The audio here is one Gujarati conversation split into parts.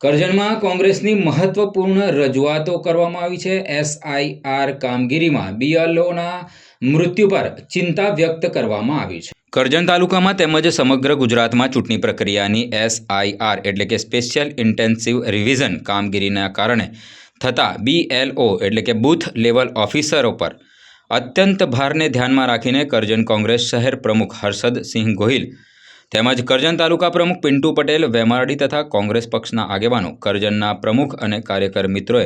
કરજણમાં કોંગ્રેસની મહત્વપૂર્ણ રજૂઆતો કરવામાં આવી છે. એસઆઈઆર કામગીરીમાં બીએલઓના મૃત્યુ પર ચિંતા વ્યક્ત કરવામાં આવી છે. કરજણ તાલુકામાં તેમજ સમગ્ર ગુજરાતમાં ચૂંટણી પ્રક્રિયાની એસઆઈઆર એટલે કે સ્પેશિયલ ઇન્ટેન્સિવ રિવિઝન કામગીરીના કારણે થતા બીએલઓ એટલે કે બૂથ લેવલ ઓફિસરો પર અત્યંત ભારને ધ્યાનમાં રાખીને કરજણ કોંગ્રેસ શહેર પ્રમુખ હર્ષદ સિંહ ગોહિલ તેમજ કરજણ તાલુકા પ્રમુખ પિન્ટુ પટેલ, વેમારડી તથા કોંગ્રેસ પક્ષના આગેવાનો, કરજણના પ્રમુખ અને કાર્યકર મિત્રોએ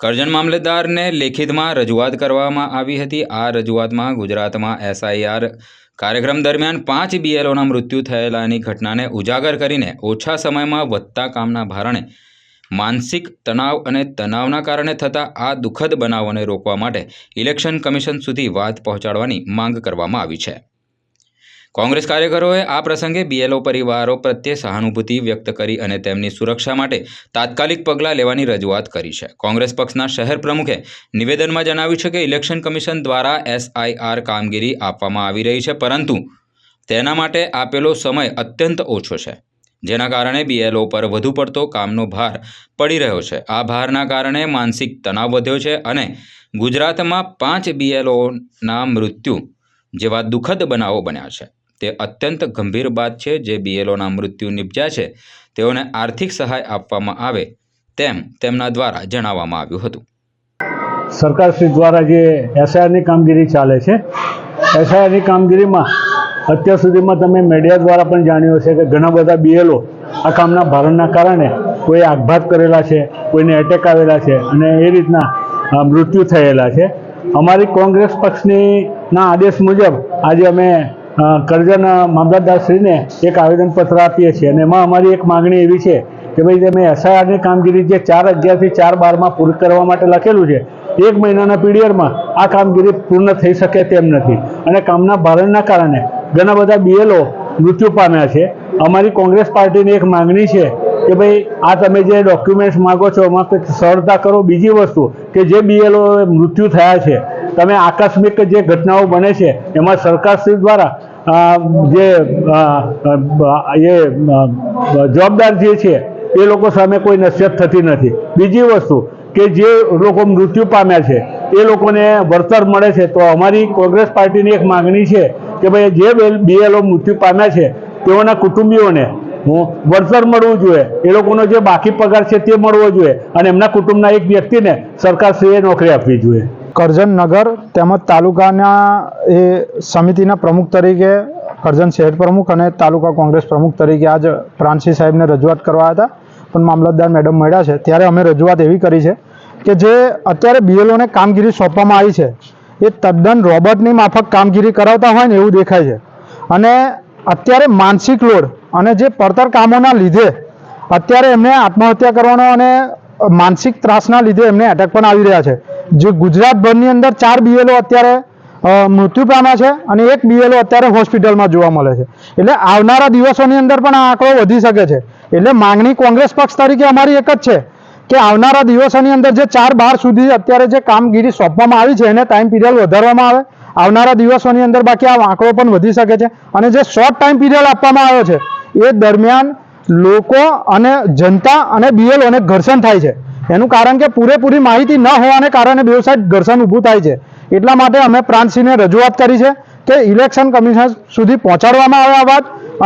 કરજણ મામલતદારને લેખિતમાં રજૂઆત કરવામાં આવી હતી. આ રજૂઆતમાં ગુજરાતમાં એસઆઈઆર કાર્યક્રમ દરમિયાન પાંચ બીએલઓના મૃત્યુ થયેલાની ઘટનાને ઉજાગર કરીને ઓછા સમયમાં વધતા કામના ભારણે માનસિક તણાવ અને તણાવના કારણે થતા આ દુઃખદ બનાવોને રોકવા માટે ઇલેક્શન કમિશન સુધી વાત પહોંચાડવાની માંગ કરવામાં આવી છે. કોંગ્રેસ કાર્યકરોએ આ પ્રસંગે બીએલઓ પરિવારો પ્રત્યે સહાનુભૂતિ વ્યક્ત કરી અને તેમની સુરક્ષા માટે તાત્કાલિક પગલાં લેવાની રજૂઆત કરી છે. કોંગ્રેસ પક્ષના શહેર પ્રમુખે નિવેદનમાં જણાવ્યું છે કે ઇલેક્શન કમિશન દ્વારા એસઆઈઆર કામગીરી આપવામાં આવી રહી છે, પરંતુ તેના માટે આપેલો સમય અત્યંત ઓછો છે. જેના કારણે બીએલઓ પર વધુ પડતો કામનો ભાર પડી રહ્યો છે. આ ભારના કારણે માનસિક તણાવ વધ્યો છે અને ગુજરાતમાં પાંચ બીએલઓના મૃત્યુ જેવા દુઃખદ બનાવો બન્યા છે. તે અત્યંત ગંભીર બાદ છે જે બીએલઓના મૃત્યુ નિપજ્યા છે. તેઓને આર્થિક સહાય આપવામાં આવે તેમ તેમના દ્વારા જણાવવામાં આવ્યું હતું. સરકારશ્રી દ્વારા જે એસઆઈઆરની કામગીરી ચાલે છે એસઆઈઆરની કામગીરીમાં અત્યાર સુધીમાં તમે મીડિયા દ્વારા પણ જાણ્યું હશે કે ઘણા બધા બીએલઓ આ કામના ભારણના કારણે કોઈ આઘાત કરેલા છે, કોઈને એટેક આવેલા છે અને એ રીતના મૃત્યુ થયેલા છે. અમારી કોંગ્રેસ પક્ષની ના આદેશ મુજબ આજે અમે અ, કરજણ મામલતદારશ્રીને એક આવેદનપત્ર આપીએ છીએ અને એમાં અમારી એક માગણી એવી છે કે ભાઈ તમે એસઆઈઆરની કામગીરી જે ચાર અગિયારથી ચાર બારમાં પૂરી કરવા માટે લખેલું છે એક મહિનાના પીરિયડમાં આ કામગીરી પૂર્ણ થઈ શકે તેમ નથી. અને કામના ભારણના કારણે ઘણા બધા બીએલઓ મૃત્યુ પામ્યા છે. અમારી કોંગ્રેસ પાર્ટીની એક માગણી છે કે ભાઈ આ તમે જે ડોક્યુમેન્ટ્સ માગો છો એમાં કંઈક સરળતા કરો. બીજી વસ્તુ કે જે બીએલઓ મૃત્યુ થયા છે તમે આકસ્મિક જે ઘટનાઓ બને છે, એમાં સરકારશ્રી દ્વારા જે એ જવાબદાર જે છે, એ લોકો સામે કોઈ નસીહત થતી નથી. બીજી વસ્તુ કે જે લોકો મૃત્યુ પામ્યા છે, એ લોકોને વળતર મળે છે, તો અમારી કોંગ્રેસ પાર્ટીની એક માગણી છે કે ભાઈ, જે બીએલઓ મૃત્યુ પામ્યા છે, તેઓના કુટુંબીઓને વળતર મળવું જોઈએ. એ લોકોનો જે બાકી પગાર છે તે મળવો જોઈએ અને એમના કુટુંબના એક વ્યક્તિને સરકારશ્રીએ નોકરી આપવી જોઈએ. કરજણ નગર તેમજ તાલુકાના એ સમિતિના પ્રમુખ તરીકે કરજણ શહેર પ્રમુખ અને તાલુકા કોંગ્રેસ પ્રમુખ તરીકે આજ પ્રાંતસિંહ સાહેબને રજૂઆત કરવા હતા. પણ મામલતદાર મેડમ મળ્યા છે. ત્યારે અમે રજૂઆત એવી કરી છે કે જે અત્યારે બીએલઓને કામગીરી સોંપવામાં આવી છે, એ તદ્દન રોબોટની માફક કામગીરી કરાવતા હોય ને એવું દેખાય છે. અને અત્યારે માનસિક લોડ અને જે પડતર કામોના લીધે અત્યારે એમને આત્મહત્યા કરવાનો અને માનસિક ત્રાસના લીધે એમને એટેક પણ આવી રહ્યા છે. જે ગુજરાતભરની અંદર ચાર બીએલઓ અત્યારે મૃત્યુ પામ્યા છે અને એક બીએલઓ અત્યારે હોસ્પિટલમાં જોવા મળે છે. એટલે આવનારા દિવસોની અંદર પણ આ આંકડો વધી શકે છે. એટલે માંગણી કોંગ્રેસ પક્ષ તરીકે અમારી એક જ છે કે આવનારા દિવસોની અંદર જે ચાર બાર સુધી અત્યારે જે કામગીરી સોંપવામાં આવી છે, એને ટાઈમ પીરિયડ વધારવામાં આવે. આવનારા દિવસોની અંદર બાકી આ આંકડો પણ વધી શકે છે. અને જે શોર્ટ ટાઈમ પીરિયડ આપવામાં આવ્યો છે, એ દરમિયાન લોકો અને જનતા અને બીએલઓને ઘર્ષણ થાય છે. એનું કારણ કે પૂરેપૂરી માહિતી ન હોવાને કારણે બેવ સાઈડ ઘર્ષણ ઊભું થાય છે. એટલા માટે અમે પ્રાંતસિંહને રજૂઆત કરી છે કે ઇલેક્શન કમિશન સુધી પહોંચાડવામાં આવે આ વાત.